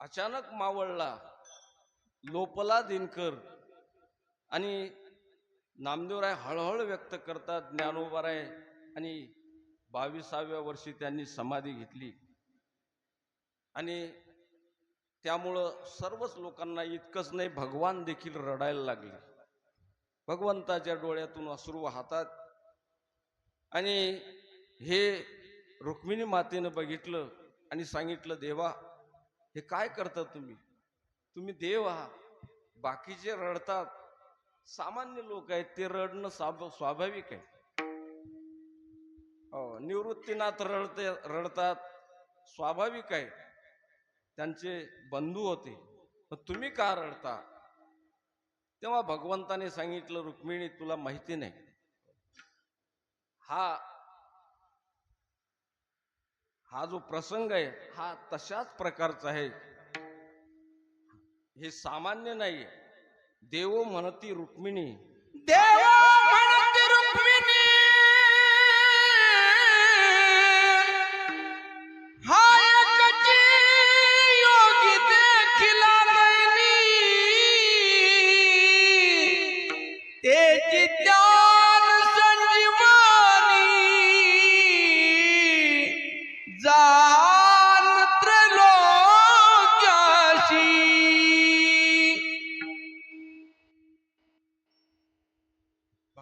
अचानक मावळला. लोपला दिनकर. आणि नामदेवराय हळहळ व्यक्त करतात ज्ञानोबाराय आणि बावीसाव्या वर्षी त्यांनी समाधी घेतली. आणि त्यामुळं सर्वच लोकांना इतकंच नाही भगवान देखील रडायला लागले. भगवंताच्या डोळ्यातून अश्रू वाहतात. आणि हे रुक्मिणी मातेनं बघितलं आणि सांगितलं देवा हे काय करता तुम्ही? तुम्ही देव आहात. बाकीचे रडतात सामान्य लोक आहेत ते रडणं स्वाभाविक आहे. हो निवृत्तीनाथ रडते रडतात स्वाभाविक आहे. त्यांचे बंधू होते. मग तुम्ही का रडता? तेव्हा भगवंताने सांगितलं रुक्मिणी तुला माहिती नाही. हा हा जो प्रसंग आहे हा तशाच प्रकारचा आहे. हे सामान्य नाही देवो म्हणती रुक्मिणी. देव म्हणती रुक्मिणी.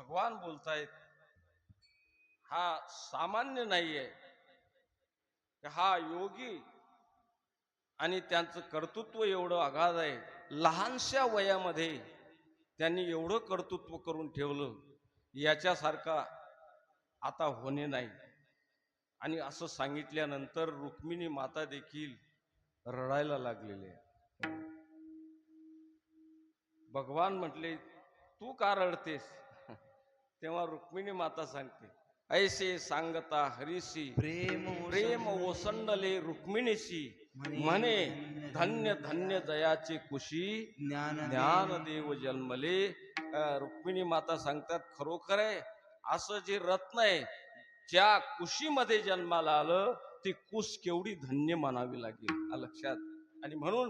भगवान बोलतायत हा सामान्य नाहीये. हा योगी आणि त्यांचं कर्तृत्व एवढं आघाध आहे. लहानशा वयामध्ये त्यांनी एवढं कर्तृत्व करून ठेवलं याच्यासारखा आता होणे नाही. आणि असं सांगितल्यानंतर रुक्मिणी माता देखील रडायला लागलेले आहे. भगवान म्हटले तू का रडतेस? तेव्हा रुक्मिणी माता सांगते ऐसे सांगता हरीशी प्रेम प्रेम ओसंडले रुक्मिणीशी म्हणे धन्य धन्य जयाचे कुशी ज्ञान ज्ञानदेव जन्मले. रुक्मिणी माता सांगतात खरोखर आहे असं जे रत्न आहे ज्या कुशीमध्ये जन्माला आलं ती कुश केवढी धन्य मानावी लागेल. लक्षात. आणि म्हणून